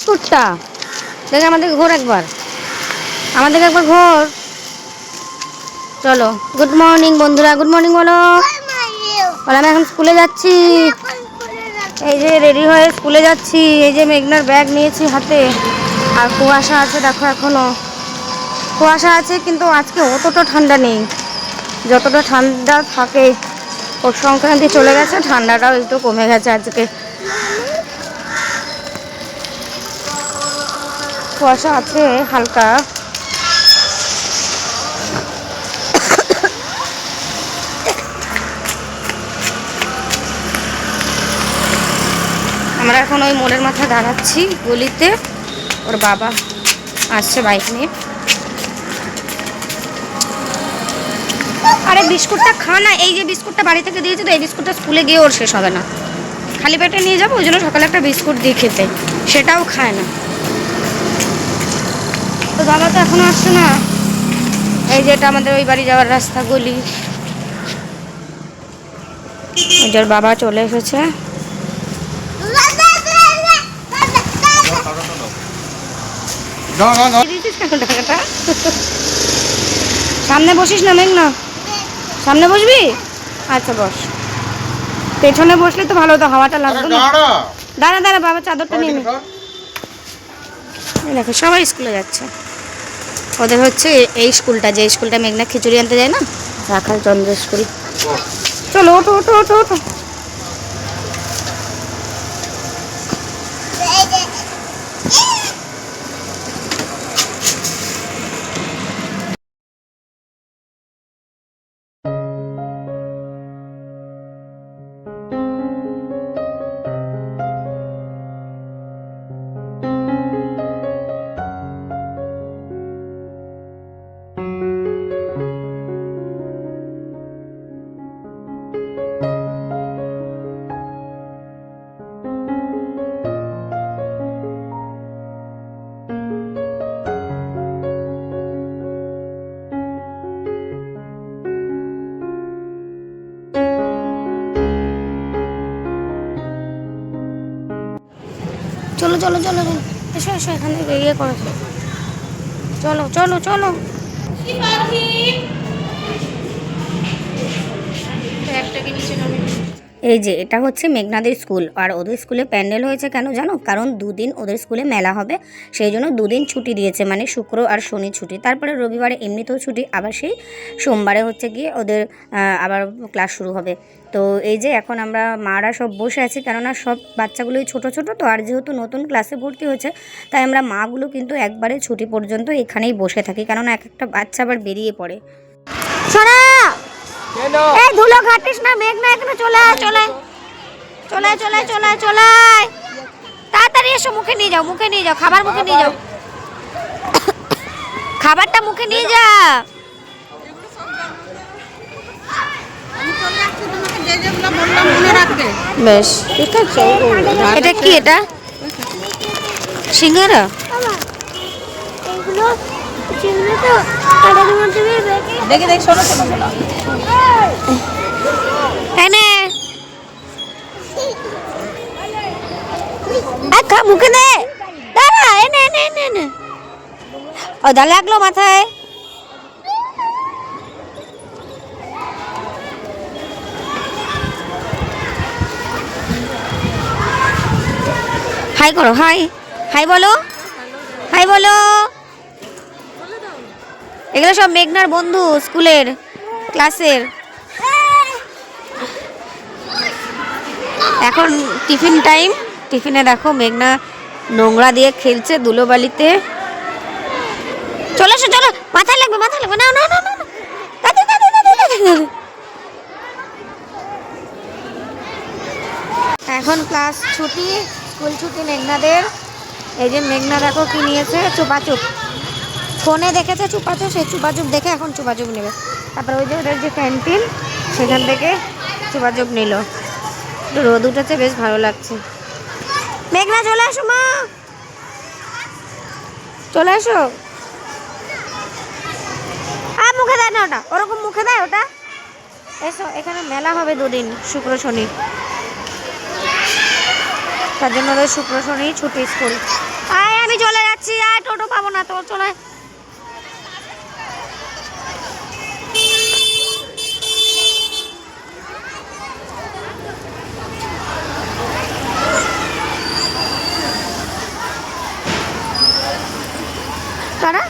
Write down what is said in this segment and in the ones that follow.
বিস্কুটটা দেখে আমাদেরকে ঘোর একবার। আমাদেরকে একবার ঘোর। চলো গুড মর্নিং বন্ধুরা গুড মর্নিং বলো। বলো, আমি এখন স্কুলে যাচ্ছি। এই যে রেডি হয়ে স্কুলে যাচ্ছি। এই যে মেঘনার ব্যাগ নিয়েছি হাতে। আর কুয়াশা আছে, দেখো এখনও। কুয়াশা আছে, কিন্তু আজকে অতটা ঠান্ডা নেই। যতটা ঠান্ডা থাকে। ওর সংক্রান্তি চলে গেছে, ঠান্ডাটাও একটু কমে গেছে আজকে। কুয়াশা আছে, হালকা। আমরা এখন ওই মোড়ের মাথায় দাঁড়াচ্ছি, গলিতে। ওর বাবা আসছে বাইক নিয়ে। আরে বিস্কুটটা খা না, এই যে বিস্কুটটা বাড়ি থেকে দিয়েছে তো, এই বিস্কুটটা স্কুলে গিয়ে ওর শেষ হবে না। খালি পেটে নিয়ে যাব, ওই জন্য সকালে একটা বিস্কুট দিয়ে খেতে। সেটাও খায় না। বাবা তো এখনও আসছে না। এই যে এটা আমাদের ওই বাড়ি যাওয়ার রাস্তা গলি। ওর বাবা চলে এসেছে। সামনে বসিস না মেঘ না সামনে বসবি? আচ্ছা বস। পেছনে বসলে তো ভালো হতো হাওয়াটা লাগতো না। দাঁড়া। দাঁড়া বাবা চাদরটা নিয়ে। দেখো সবাই স্কুলে যাচ্ছে। ওদের হচ্ছে এই স্কুলটা যে স্কুলটা মেঘনা খিচুড়ি আনতে যায় না? রাখাল চন্দ্র স্কুল চলো ওঠো ওটো ওটো ওঠো। চলো চলো চলো চলো। এসো এসো এখান থেকে ইয়ে করো চলো। চলো চলো এই যে, এটা হচ্ছে মেঘনাদের স্কুল। আর ওদের স্কুলে প্যান্ডেল হয়েছে কেন জানো? কারণ দুদিন ওদের স্কুলে মেলা হবে, সেই জন্য দুদিন ছুটি দিয়েছে মানে শুক্র আর শনি ছুটি। তারপরে রবিবারে এমনিতেও ছুটি, আবার সেই সোমবারে হচ্ছে গিয়ে ওদের আবার ক্লাস শুরু হবে। তো এই যে, এখন আমরা মারা সব বসে আছি, কেননা সব বাচ্চাগুলোই ছোট ছোট, তো আর যেহেতু নতুন ক্লাসে ভর্তি হয়েছে, তাই আমরা মাগুলো কিন্তু একবারে ছুটি পর্যন্ত এখানেই বসে থাকি, কেননা এক একটা বাচ্চা আবার বেরিয়ে পড়ে। সোনা এই ধুলো ঘাটিস না মেঘ না এখানে চলে আয় চলে চলে চলে চলে চলে তাড়াতাড়ি এসো মুখে নিয়ে যাও মুখে নিয়ে যাও খাবার মুখে নিয়ে যাও। খাবারটা মুখে নিয়ে যা। বেশ। এটা কি এটা? সিঙ্গারা? দেখে দেখ শোনো শোনো শোনো। এনে খা, মুখে দে। দাঁড়া এনে এনে এনে এনে ও দা লাগল মাথায়। হাই করো, হাই। হাই বলো। হাই বলো। এগুলো সব মেঘনার বন্ধু, স্কুলের, ক্লাসের। এখন টিফিন টাইম। টিফিনে দেখো মেঘনা নোংরা দিয়ে খেলছে ধুলোবালিতে। চলে এসো, চলো। মাথায় লাগবে মাথায় লাগবে। না না না না এখন ক্লাস ছুটি, স্কুল ছুটি মেঘনাদের। এই যে মেঘনা দেখো কি নিয়েছে, চুপাচুপ। ফোনে দেখেছে চুপাচুপ, সেই চুপাচুপ দেখে এখন চুপাচুপ নেবে। তারপরে ওই যে ওদের যে ক্যান্টিন, সেখান থেকে চুপাচুপ নিল। রোদ উঠেছে, বেশ ভালো লাগছে। মেঘনা, চলে আসো মা। চলে আসো। আর মুখে দেয় না ওটা। ওরকম মুখে দেয় ওটা? এসো, এখানে মেলা হবে দুদিন, শুক্র, শনি। তার জন্য ওদের শুক্র, শনি ছুটি, স্কুল। আয়, আমি চলে যাচ্ছি। আর টোটো পাবো না তোর চলে কারা?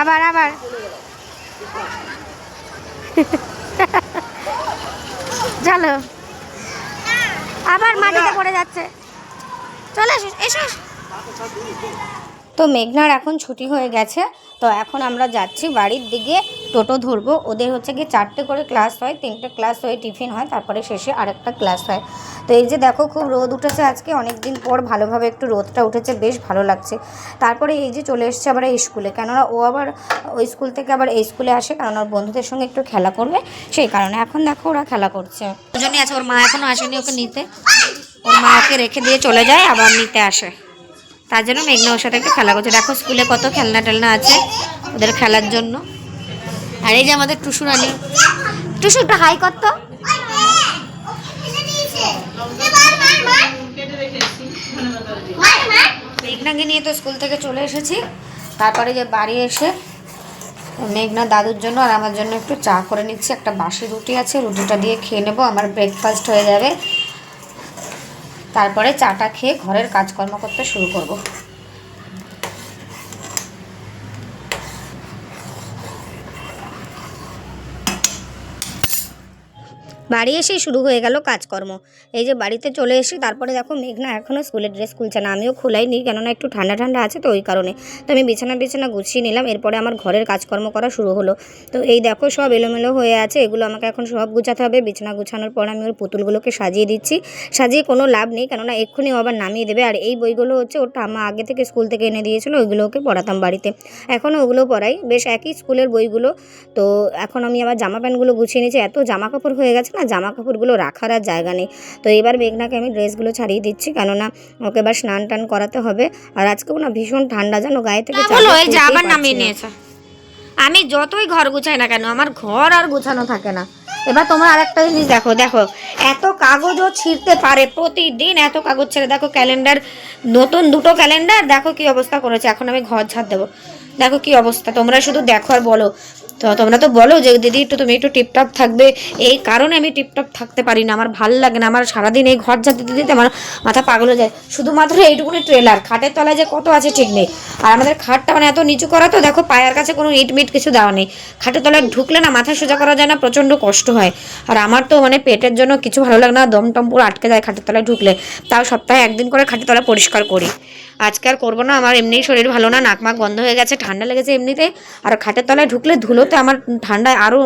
আবার আবার। চলো আবার মাটিতে পড়ে যাচ্ছে। চলে এসো এসো। তো মেঘনার এখন ছুটি হয়ে গেছে, তো এখন আমরা যাচ্ছি বাড়ির দিকে টোটো ধরবো। ওদের হচ্ছে গিয়ে চারটে করে ক্লাস হয়, তিনটে ক্লাস হয়ে টিফিন হয়, তারপরে শেষে আরেকটা ক্লাস হয়। তো এই যে দেখো খুব রোদ উঠেছে আজকে অনেক দিন পর ভালোভাবে একটু রোদটা উঠেছে, বেশ ভালো লাগছে। তারপরে এই যে চলে এসছে আবার এই স্কুলে, কেননা ও আবার ওই স্কুল থেকে আবার এই স্কুলে আসে, কারণ ওর বন্ধুদের সঙ্গে একটু খেলা করবে, সেই কারণে এখন দেখো ওরা খেলা করছে। দুজনই আছে, ওর মা এখনও আসেনি ওকে নিতে। ওর মা ওকে রেখে দিয়ে চলে যায়, আবার নিতে আসে। তার জন্য মেঘনা ওর সাথে একটু খেলা করছে। দেখো স্কুলে কত খেলনা টেলনা আছে ওদের খেলার জন্য। আর এই যে আমাদের টুসু রানী। টুসু, একটা হাই করতো মেঘনাকে নিয়ে তো স্কুল থেকে চলে এসেছি। তারপরে যে বাড়ি এসে মেঘনা দাদুর জন্য আর আমার জন্য একটু চা করে নিচ্ছি। একটা বাসি রুটি আছে, রুটিটা দিয়ে খেয়ে নেব। আমার ব্রেকফাস্ট হয়ে যাবে। তারপরে চাটা খেয়ে ঘরের কাজকর্ম করতে শুরু করব। বাড়ি এসেই শুরু হয়ে গেল কাজকর্ম। এই যে বাড়িতে চলে এসে তারপরে দেখো মেঘনা এখনও স্কুলের ড্রেস খুলছে না। আমিও খোলাইনি, কেননা একটু ঠান্ডা ঠান্ডা আছে তো ওই কারণে। তো আমি বিছানা বিছানা গুছিয়ে নিলাম, এরপরে আমার ঘরের কাজকর্ম করা শুরু হলো। তো এই দেখো সব এলোমেলো হয়ে আছে, এগুলো আমাকে এখন সব গুছাতে হবে। বিছানা গুছানোর পর আমি ওর পুতুলগুলোকে সাজিয়ে দিচ্ছি। সাজিয়ে কোনো লাভ নেই, কেননা এক্ষুনি আবার নামিয়ে দেবে। আর এই বইগুলো হচ্ছে ওর ঠাম্মা আগে থেকে স্কুল থেকে এনে দিয়েছিল ওইগুলো ওকে পড়াতাম বাড়িতে। এখনও ওগুলো পড়াই। বেশ একই স্কুলের বইগুলো। তো এখন আমি আবার জামা প্যান্টগুলো গুছিয়ে নিয়েছি। এত জামা কাপড় হয়ে গেছে না জামা কাপড়গুলো রাখার আর জায়গা নেই। তো এবার মেঘনাকে আমি ড্রেসগুলো ছাড়িয়ে দিচ্ছি কেননা ওকে এবার স্নান টান করাতে হবে। আর আজকেও না ভীষণ ঠান্ডা যেন গায়ে থেকে আবার নামিয়ে নিয়েছে। আমি যতই ঘর গুছাই না কেন, আমার ঘর আর গোছানো থাকে না। এবার তোমরা আরেকটা জিনিস দেখো দেখো, এত কাগজও ছিঁড়তে পারে প্রতিদিন, এত কাগজ ছেড়ে, দেখো ক্যালেন্ডার নতুন দুটো ক্যালেন্ডার দেখো কি অবস্থা করেছে, এখন আমি ঘর ছাড় দেবো। দেখো কি অবস্থা, তোমরা শুধু দেখো আর বলো। তো তোমরা তো বলো যে, দিদি, একটু তুমি একটু টিপটপ থাকবে। এই কারণে আমি টিপটপ থাকতে পারি না, আমার ভালো লাগে না, আমার সারাদিন এই ঘর দিতে দিতে আমার মাথা পাগল হয়ে যায়। শুধুমাত্র এইটুকুনি ট্রেলার খাটের তলায় যে কত আছে ঠিক নেই। আর আমাদের খাটটা মানে এত নিচু করা তো, দেখো পায়ের কাছে কোনো ইট মিট কিছু দেওয়া নেই। খাটের তলায় ঢুকলে না মাথা সোজা করা যায় না, প্রচণ্ড কষ্ট হয়। আর আমার তো মানে পেটের জন্য কিছু ভালো লাগে না, দম টম পুরো আটকে যায় খাটের তলায় ঢুকলে। তাও সপ্তাহে একদিন করে খাটের তলা পরিষ্কার করি। আজকে আর করব না, আমার এমনিই শরীর ভালো না, নাক মাক বন্ধ হয়ে গেছে, ঠান্ডা লেগেছে এমনিতে। আর খাটের তলায় ঢুকলে ধুলোতে আমার ঠান্ডায় আরও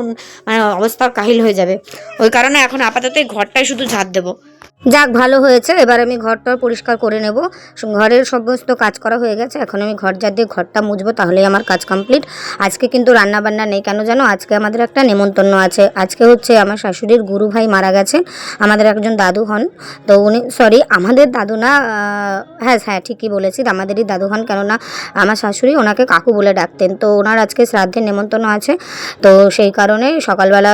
মানে অবস্থা কাহিল হয়ে যাবে। ওই কারণে এখন আপাতত এই ঘরটাই শুধু ঝাড় দেবো। যাক, ভালো হয়েছে। এবার আমি ঘরটা পরিষ্কার করে নেব। ঘরের সমস্ত কাজ করা হয়ে গেছে। এখন আমি ঘর যা দিয়ে ঘরটা মুছবো, তাহলেই আমার কাজ কমপ্লিট আজকে কিন্তু রান্না বান্না নেই। কেন জানো? আজকে আমাদের একটা নেমন্তন্ন আছে। আজকে হচ্ছে আমার শাশুড়ির গুরু ভাই মারা গেছে আমাদের একজন দাদু হন। তো উনি সরি আমাদের দাদু না হ্যাঁ হ্যাঁ ঠিকই বলেছি আমাদেরই দাদু হন, কেননা আমার শাশুড়ি ওনাকে কাকু বলে ডাকতেন। তো ওনার আজকে শ্রাদ্ধের নেমন্তন্ন আছে। তো সেই কারণে সকালবেলা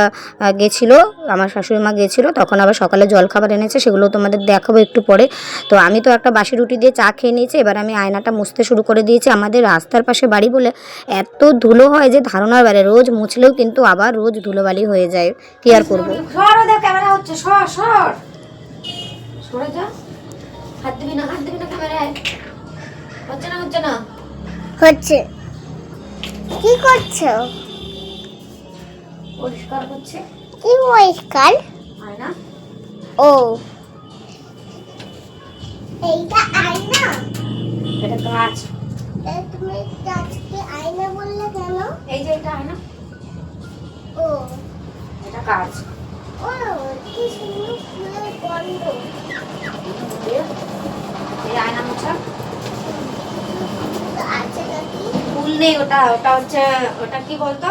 গেছিল। আমার শাশুড়ি মা গেছিল। তখন আবার সকালে জলখাবার এনেছে। সেগুলো তোমাদের দেখাবো একটু পরে। তো আমি তো একটা বাসি রুটি দিয়ে চা খেয়ে নিয়েছি এবার আমি আয়নাটা মুছতে শুরু করে দিয়েছি। আমাদের রাস্তার পাশে বাড়ি বলে এত ধুলো হয় যে ধারণার বাইরে রোজ মুছলেও কিন্তু আবার রোজ ধুলোবালি হয়ে যায়। কি আর করব? ক্যামেরা হচ্ছে সর সর। সরে যা। হাত দিবি না হাত দিবি না ক্যামেরায়। হচ্ছে না হচ্ছে না? হচ্ছে। কি করছ? পরিষ্কার করছে কি পরিষ্কার? আয়না। ও। এইটা আয়না? এটা তা তুমি আজকে আয়না বললে কেন? এই যে এটা আয়না। ও। এটা কাজ ও কি সুন্দর ফুলের গন্ধ। এই আয়না মোছা। ফুল নেই ওটা ওটা হচ্ছে ওটা কি বলতো?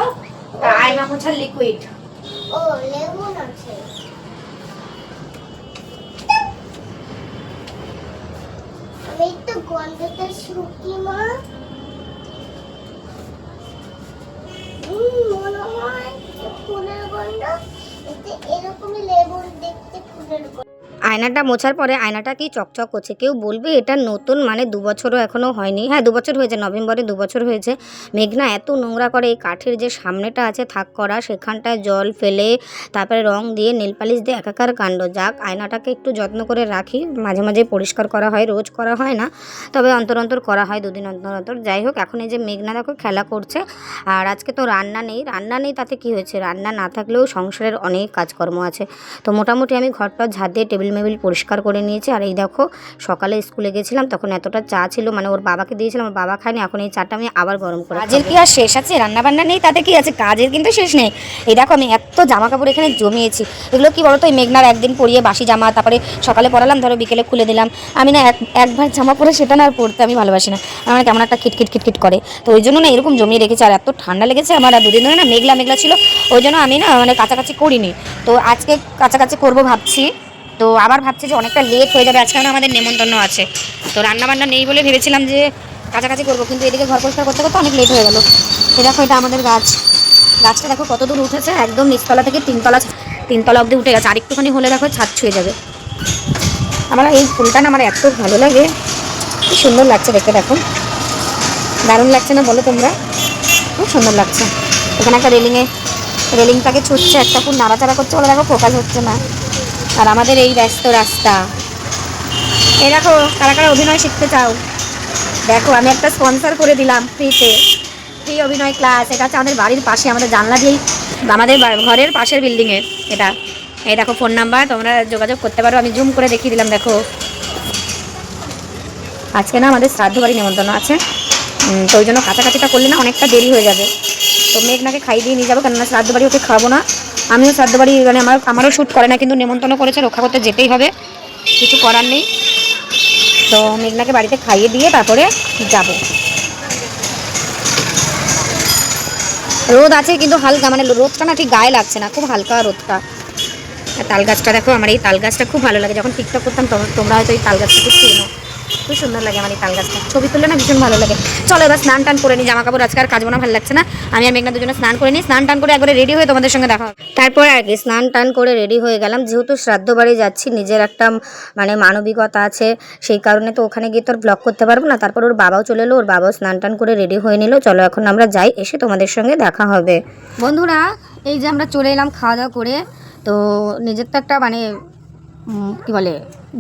আয়না মোছার লিকুইড ও লেমন আছে। এই তো গন্ধটা শুকি, মা। মনে হয় ফুলের গন্ধ। এতে এরকমই লেবুর দেখতে ফুলের গন্ধ। আয়নাটা মোছার পরে আয়নাটা কি চকচক করছে? কেউ বলবে এটা নতুন মানে দু বছরও এখনও হয়নি। হ্যাঁ দু বছর হয়েছে, নভেম্বরে দু বছর হয়েছে। মেঘনা এত নোংরা করে এই কাঠের যে সামনেটা আছে, থাক করা, সেখানটায় জল ফেলে, তারপরে রং দিয়ে নেল পালিশ দিয়ে একাকার কাণ্ড। যাক, আয়নাটাকে একটু যত্ন করে রাখি। মাঝে মাঝে পরিষ্কার করা হয়, রোজ করা হয় না। তবে অন্তর অন্তর করা হয় দুদিন অন্তর অন্তর। যাই হোক, এখন এই যে মেঘনা দেখো খেলা করছে। আর আজকে তো রান্না নেই। রান্না নেই, তাতে কি হয়েছে? রান্না না থাকলেও সংসারের অনেক কাজকর্ম আছে। তো মোটামুটি আমি ঘরটা ঝাঁট দিয়ে টেবিল মেবিল পরিষ্কার করে নিয়েছি। আর এই দেখো, সকালে স্কুলে গেছিলাম, তখন এতটা চা ছিল মানে ওর বাবাকে দিয়েছিলাম, ওর বাবা খায়নি, এখন এই চাটা আমি আবার গরম করে কাজের কি আর শেষ আছে? রান্না বান্না নেই, তাতে কি আছে? কাজের কিন্তু শেষ নেই। এই দেখো, আমি এত জামা কাপড় এখানে জমিয়েছি। এগুলো কি বলতো, এই মেঘনার একদিন পরিয়ে বাসি জামা, তারপরে সকালে পরালাম, ধরো বিকেলে খুলে দিলাম। আমি না এক, একবার জামা পরে সেটা না আর পরতে আমি ভালোবাসি না। আমার কেমন একটা খিটখিট খিটখিট করে। তো ওই জন্য না এরকম জমিয়ে রেখেছি, আর এত ঠান্ডা লেগেছে আমার, আর দুদিন ধরে না মেঘলা মেঘলা ছিল। ওই জন্য আমি না মানে কাছাকাছি করিনি। তো আজকে কাছাকাছি করব ভাবছি। তো আবার ভাবছি যে অনেকটা লেট হয়ে যাবে। আজকে আমাদের নেমন্তন্ন আছে। তো রান্না বান্না নেই বলে ভেবেছিলাম যে কাছাকাছি করব, কিন্তু এদিকে ঘর পরিষ্কার করতে করতে অনেক লেট হয়ে গেলো। এ দেখো, এটা আমাদের গাছ। গাছটা দেখো কত দূর উঠেছে, একদম নিচতলা থেকে তিনতলা তিনতলা অবধি উঠে গেছে। আর একটুখানি হলে দেখো ছাদ ছুঁয়ে যাবে। আমার এই ফুলটা না আমার এত ভালো লাগে। কি সুন্দর লাগছে দেখতে দেখো। দারুণ লাগছে না বলো তোমরা? খুব সুন্দর লাগছে। এখানে একটা রেলিংয়ে রেলিংটাকে ছুটছে, একটা ফুল নাড়াচাড়া করছে বলে দেখো ফোকাস হচ্ছে না। আর আমাদের এই ব্যস্ত রাস্তা। এই দেখো, কারা কারা অভিনয় শিখতে চাও? দেখো, আমি একটা স্পন্সর করে দিলাম ফ্রিতে ফ্রি অভিনয় ক্লাস এটা হচ্ছে আমাদের বাড়ির পাশে, আমাদের জানলা দিয়েই, আমাদের ঘরের পাশের বিল্ডিংয়ে এটা। এই দেখো ফোন নাম্বার তোমরা যোগাযোগ করতে পারো, আমি জুম করে দেখিয়ে দিলাম, দেখো। আজকে না আমাদের শ্রাদ্ধ বাড়ি নেমন্তন্ন আছে। তো ওই জন্য কাছাকাছিটা করলে না অনেকটা দেরি হয়ে যাবে। তো মেঘনাকে খাইয়ে দিয়ে নিয়ে যাব, কেননা শ্রাদ্ধ বাড়ি ওকে খাওয়াবো না। আমিও শ্রাদ্ধ বাড়ি মানে আমার, আমারও শ্যুট করে না, কিন্তু নেমন্তন্ন করেছে, রক্ষা করতে যেতেই হবে। কিছু করার নেই। তো মেঘনাকে বাড়িতে খাইয়ে দিয়ে তারপরে যাব। রোদ আছে, কিন্তু হালকা মানে রোদটা না ঠিক গায়ে লাগছে না, খুব হালকা রোদটা। তাল গাছটা দেখো, আমার এই তাল গাছটা খুব ভালো লাগে। যখন টিকটক করতাম, তখন তোমরা হয়তো এই তাল গাছটাকে চেনো। খুব সুন্দর লাগে আমার এই তাল গাছটা। ছবি তুললে না ভীষণ ভালো লাগে। চলো এবার স্নান টান করে নিই জামা কাপড় আজকে আর কাজ না ভালো লাগছে না। আমি আর মেঘনা দুজনে স্নান করে নিই স্নান টান করে একবারে রেডি হয়ে তোমাদের সঙ্গে দেখা হবে। তারপরে আর কি স্নান টান করে রেডি হয়ে গেলাম। যেহেতু শ্রাদ্ধ বাড়ি যাচ্ছি নিজের একটা মানে মানবিকতা আছে সেই কারণে তো ওখানে গিয়ে তো আর ব্লগ করতে পারব না। তারপর ওর বাবাও চলে এলো ওর বাবাও স্নান টান করে রেডি হয়ে নিল। চলো এখন আমরা যাই এসে তোমাদের সঙ্গে দেখা হবে। বন্ধুরা এই যে আমরা চলে এলাম খাওয়া দাওয়া করে তো নিজের তো একটা মানে কি বলে,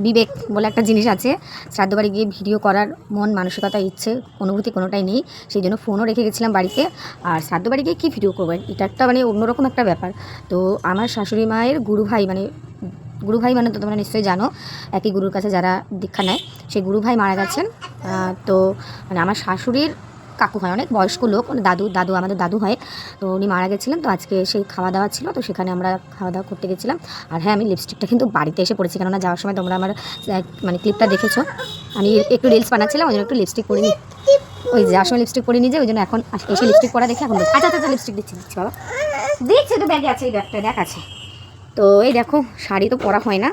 বিবেক বলে একটা জিনিস আছে। শ্রাদ্ধ বাড়ি গিয়ে ভিডিও করার মন, মানসিকতা, ইচ্ছে, অনুভূতি কোনোটাই নেই। সেই জন্য ফোনও রেখে গেছিলাম বাড়িতে। আর শ্রাদ্ধ বাড়ি গিয়ে কী ভিডিও করবেন এটা একটা মানে অন্যরকম একটা ব্যাপার। তো আমার শাশুড়ি মায়ের গুরু ভাই মানে গুরু ভাই মানে তো তোমরা নিশ্চয়ই জানো, একই গুরুর কাছে যারা দীক্ষা নেয়, সেই গুরু ভাই মারা গেছেন। তো মানে আমার শাশুড়ির কাকু হয়, অনেক বয়স্ক লোক মানে দাদু দাদু আমাদের দাদু হয়, তো উনি মারা গেছিলেন, তো আজকে সেই খাওয়া দাওয়া ছিল, তো সেখানে আমরা খাওয়া দাওয়া করতে গেছিলাম। আর হ্যাঁ আমি লিপস্টিকটা কিন্তু বাড়িতে এসে পড়েছি কেননা যাওয়ার সময় তোমরা আমার মানে ক্লিপটা দেখেছ। আমি একটু রিলস বানাচ্ছিলাম, ওই জন্য একটু লিপস্টিক পরে নিই ওই যাওয়ার সময় লিপস্টিক পরে নিয়ে যাই ওই জন্য এখন এসে লিপস্টিক পরা দেখে এখন আচ্ছা আচ্ছা লিপস্টিক দিচ্ছি দিচ্ছি, বাবা। দিচ্ছে, তো ব্যাগে আছে, এই ব্যাগটা, দেখ আছে। তো এই দেখো, শাড়ি তো পরা হয় না।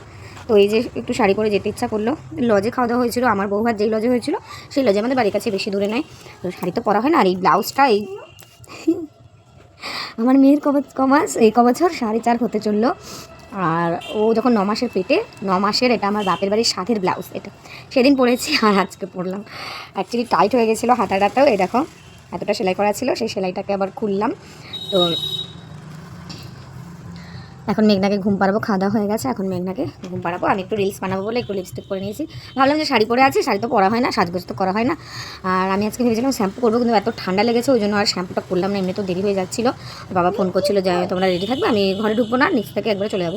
তো এই যে একটু শাড়ি পরে যেতে ইচ্ছা করল, লজে খাওয়া দাওয়া হয়েছিল, আমার বউ ভাত যেই লজে হয়েছিল, সেই লজে আমাদের বাড়ির কাছে বেশি দূরে নয়। তো শাড়ি তো পরা হয় না, আর এই ব্লাউজটা, এই আমার মেয়ের কবচ, কমাস, এই কবছর সাড়ে চার হতে চলল। আর ও যখন ন মাসের পেটে, ন মাসের এটা আমার বাপের বাড়ির সাথের ব্লাউজ, এটা সেদিন পরেছি আর আজকে পরলাম। অ্যাকচুয়ালি টাইট হয়ে গেছিল হাতাটাতেও এই দেখো, এতটা সেলাই করা ছিল, সেই সেলাইটাকে আবার খুললাম। তো এখন মেঘনাকে ঘুম পাড়াবো, খাওয়া দাওয়া হয়ে গেছে, এখন মেঘনাকে ঘুম পাড়াবো। আমি একটু রিলস বানাবো বলে একটু লিপস্টিক করে নিয়েছি। ভাবলাম যে শাড়ি পরে আছি, শাড়ি তো পরা হয় না, সাজগোজ তো করা হয় না। আর আমি আজকে ভেবেছিলাম শ্যাম্পু করব, কিন্তু এত ঠান্ডা লেগেছে, ওই জন্য আর শ্যাম্পুটা করলাম না, এমনি তো দেরি হয়ে যাচ্ছিল। বাবা ফোন করছিল যে, তোমরা রেডি থাকবে? আমি ঘরে ঢুকবো না নিচ থেকে একবারে চলে যাব।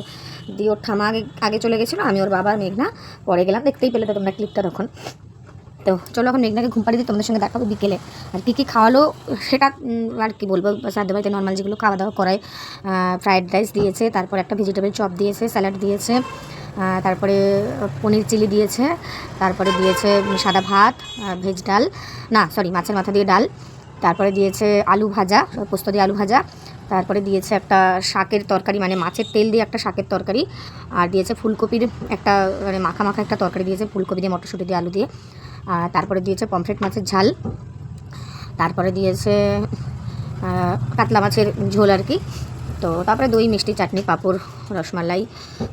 দিয়ে ওর ঠামা আগে আগে চলে গেছিল, আমি ওর বাবা, মেঘনা, পরে গেলাম, দেখতেই পেলে তো তোমরা ক্লিপটা তখন। তো চলো এখন মেঘনাকে ঘুম পাড়িয়ে দিই, তোমাদের সঙ্গে দেখাবো বিকেলে। আর কী কী খাওয়ালো সেটা আর কি বলব শ্রাদ্ধ বাড়িতে নর্মাল যেগুলো খাওয়া দাওয়া করায়। ফ্রায়েড রাইস দিয়েছে, তারপর একটা ভেজিটেবল চপ দিয়েছে স্যালাড দিয়েছে তারপরে পনির চিলি দিয়েছে, তারপরে দিয়েছে সাদা ভাত ভেজ ডাল, না সরি মাছের মাথা দিয়ে ডাল, তারপরে দিয়েছে আলু ভাজা, পোস্ত দিয়ে আলু ভাজা, তারপরে দিয়েছে একটা শাকের তরকারি মানে মাছের তেল দিয়ে একটা শাকের তরকারি, আর দিয়েছে ফুলকপির একটা মানে মাখা মাখা একটা তরকারি দিয়েছে, ফুলকপি দিয়ে, মটরশুঁটি দিয়ে, আলু দিয়ে। তারপরে দিয়েছে পমফ্রেট মাছের ঝাল। তারপরে দিয়েছে কাতলা মাছের ঝোল আর কি। তো তারপরে দই, মিষ্টি, চাটনি, পাঁপড়, রসমালাই,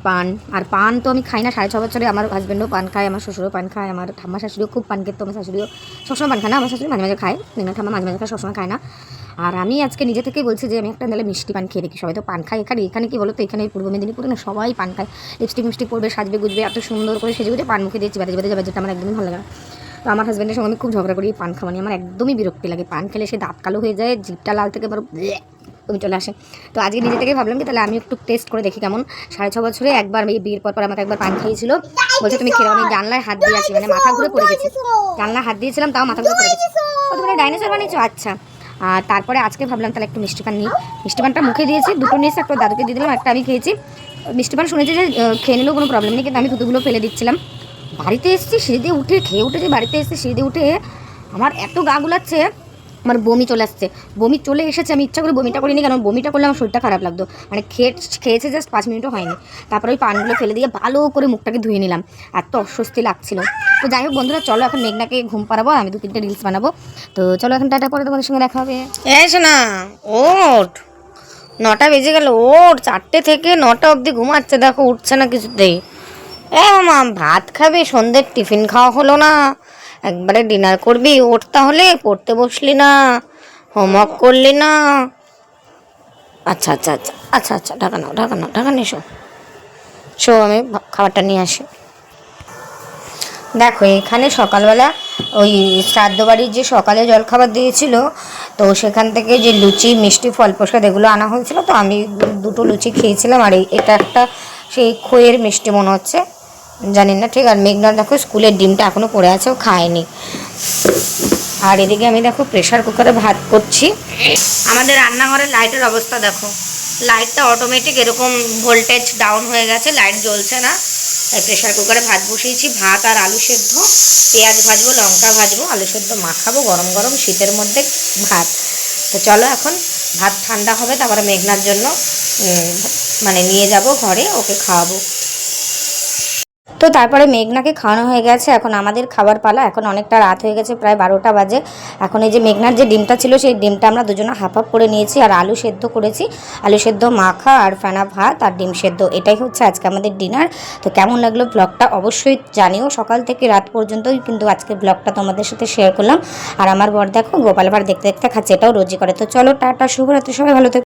পান। আর পান তো আমি খাই না, সাড়ে ছ বছরে আমার হাজব্যান্ডও পান খায়, আমার শ্বশুরও পান খায়, আমার ঠাম্মা শাশুড়িও খুব পান খেত, আমার শাশুড়িও সবসময় পান খায় না, আমার শাশুড়ি মাঝে মাঝে খায় নিনা ঠাম্মা মাঝে মাঝে খায়, সবসময় খায় না। আর আমি আজকে নিজে থেকেই বলছি যে আমি একটা নাহলে মিষ্টি পান খেয়ে দেখি, সবাই তো পান খায় এখানে এখানে কি বলো তো এখানে পূর্ব মেদিনীপুরে না সবাই পান খায়। লিপস্টিক মিষ্টিক পরবে, সাজবে, গুজবে, এত সুন্দর করে সেজে গুজে পান মুখে দিয়ে চিবাতে চিবাতে যাবে যেটা আমার একদমই ভালো লাগে তো আমার হাজব্যান্ডের সঙ্গে আমি খুব ঝগড়া করি, পান খাওয়া নিয়ে। আমার একদমই বিরক্তি লাগে, পান খেলে সে দাঁত কালো হয়ে যায়, জিভটা লাল থেকে আবার তুমি চলে আসে। তো আজকে নিজে থেকে ভাবলাম কি তাহলে আমি একটু টেস্ট করে দেখি কেমন। সাড়ে ছ বছরে একবার এই বিয়ের পর পর আমাকে একবার পান খাইয়েছিল বলছে, তুমি খেলাম আমি জানলায় হাত দিয়ে আছি মানে মাথা ঘুরে পড়ে গেছি। জানলায় হাত দিয়েছিলাম, তাও মাথা ঘুরে পড়ে গেছি। ও ডাইনোসর বানিয়েছো? আচ্ছা। আর তারপরে আজকে ভাবলাম তাহলে একটু মিষ্টি পান নিই। মিষ্টি পানটা মুখে দিয়েছি, দুটো নিয়েছি, একটা দাদুকে দিয়ে দিলাম, একটা আমি খেয়েছি। মিষ্টি পান শুনেছি যে খেয়ে নিলেও কোনো প্রবলেম নেই, কিন্তু আমি দুটোগুলো ফেলে দিচ্ছিলাম। বাড়িতে এসেছি সিঁড়িতে উঠে, খেয়ে উঠেছি, বাড়িতে এসেছি সিঁড়িতে উঠে আমার এত গা গুলাচ্ছে, আমার বমি চলে আসছে। বমি চলে এসেছে, আমি ইচ্ছা করে বমিটা করিনি, কারণ বমিটা করলে আমার শরীরটা খারাপ লাগতো। মানে খেয়ে, খেয়েছে জাস্ট পাঁচ মিনিটও হয়নি। তারপরে ওই পানগুলো ফেলে দিয়ে ভালো করে মুখটাকে ধুয়ে নিলাম। এত অস্বস্তি লাগছিল। তো যাই হোক বন্ধুরা, চলো এখন মেঘনাকে ঘুম পাড়াবো, আমি দু তিনটে রিলস বানাবো। তো চলো এখন টাটা, পরে তোমাদের সঙ্গে দেখা হবে। এস না ওঠ। নটা বেজে গেল, ওঠ। চারটে থেকে নটা অবধি ঘুমাচ্ছে, দেখো, উঠছে না কিছুতেই। এ মা, ভাত খাবে, সন্ধ্যের টিফিন খাওয়া হলো না। একবারে ডিনার করবি, ওঠ তাহলে, পড়তে বসলি না, হোমওয়ার্ক করলি না। আচ্ছা আচ্ছা আচ্ছা আচ্ছা আচ্ছা ঢাকা নাও ঢাকা নাও, ঢাকা নিয়ে শো শো, আমি খাবারটা নিয়ে আসি। দেখো, এখানে সকালবেলা ওই শ্রাদ্ধ বাড়ির যে সকালে জলখাবার দিয়েছিল, তো সেখান থেকে যে লুচি, মিষ্টি, ফল প্রসাদ এগুলো আনা হয়েছিল, তো আমি দুটো লুচি খেয়েছিলাম, আর এটা একটা সেই খইয়ের মিষ্টি মনে হচ্ছে। জানি না, ঠিক আর মেঘনা দেখো স্কুলের ডিমটা এখনও পড়ে আছে, ও খায়নি। আর এদিকে আমি দেখো প্রেশার কুকারে ভাত করছি। আমাদের রান্নাঘরের লাইটের অবস্থা দেখো। লাইটটা অটোমেটিক এরকম ভোল্টেজ ডাউন হয়ে গেছে লাইট জ্বলছে না। তাই প্রেশার কুকারে ভাত বসিয়েছি, ভাত আর আলু সেদ্ধ। পেঁয়াজ ভাজবো, লঙ্কা ভাজবো, আলু সেদ্ধ মাখাবো, গরম গরম শীতের মধ্যে ভাত। তো চলো এখন ভাত ঠান্ডা হবে, তারপরে মেঘনার জন্য মানে নিয়ে যাব ঘরে, ওকে খাওয়াবো। তো তারপরে মেঘনাকে খাওয়ানো হয়ে গেছে। এখন আমাদের খাবার পালা। এখন অনেকটা রাত হয়ে গেছে, প্রায় বারোটা বাজে। এখন এই যে মেঘনার যে ডিমটা ছিল, সেই ডিমটা আমরা দুজনে হাফ হাফ করে নিয়েছি আর আলু সেদ্ধ করেছি। আলু সেদ্ধ, মাখা আর ফেনা ভাত আর ডিম সেদ্ধ। এটাই হচ্ছে আজকে আমাদের ডিনার। তো কেমন লাগল ব্লগটা অবশ্যই জানিও। সকাল থেকে রাত পর্যন্তই কিন্তু আজকের ব্লগটা তোমাদের সাথে শেয়ার করলাম। আর আমার বর দেখো, গোপাল ভাড় দেখতে দেখতে খাচ্ছে, এটাও রোজি করে। তো চলো, টাটা, শুভরাত্রি, সবাই ভালো থেকো।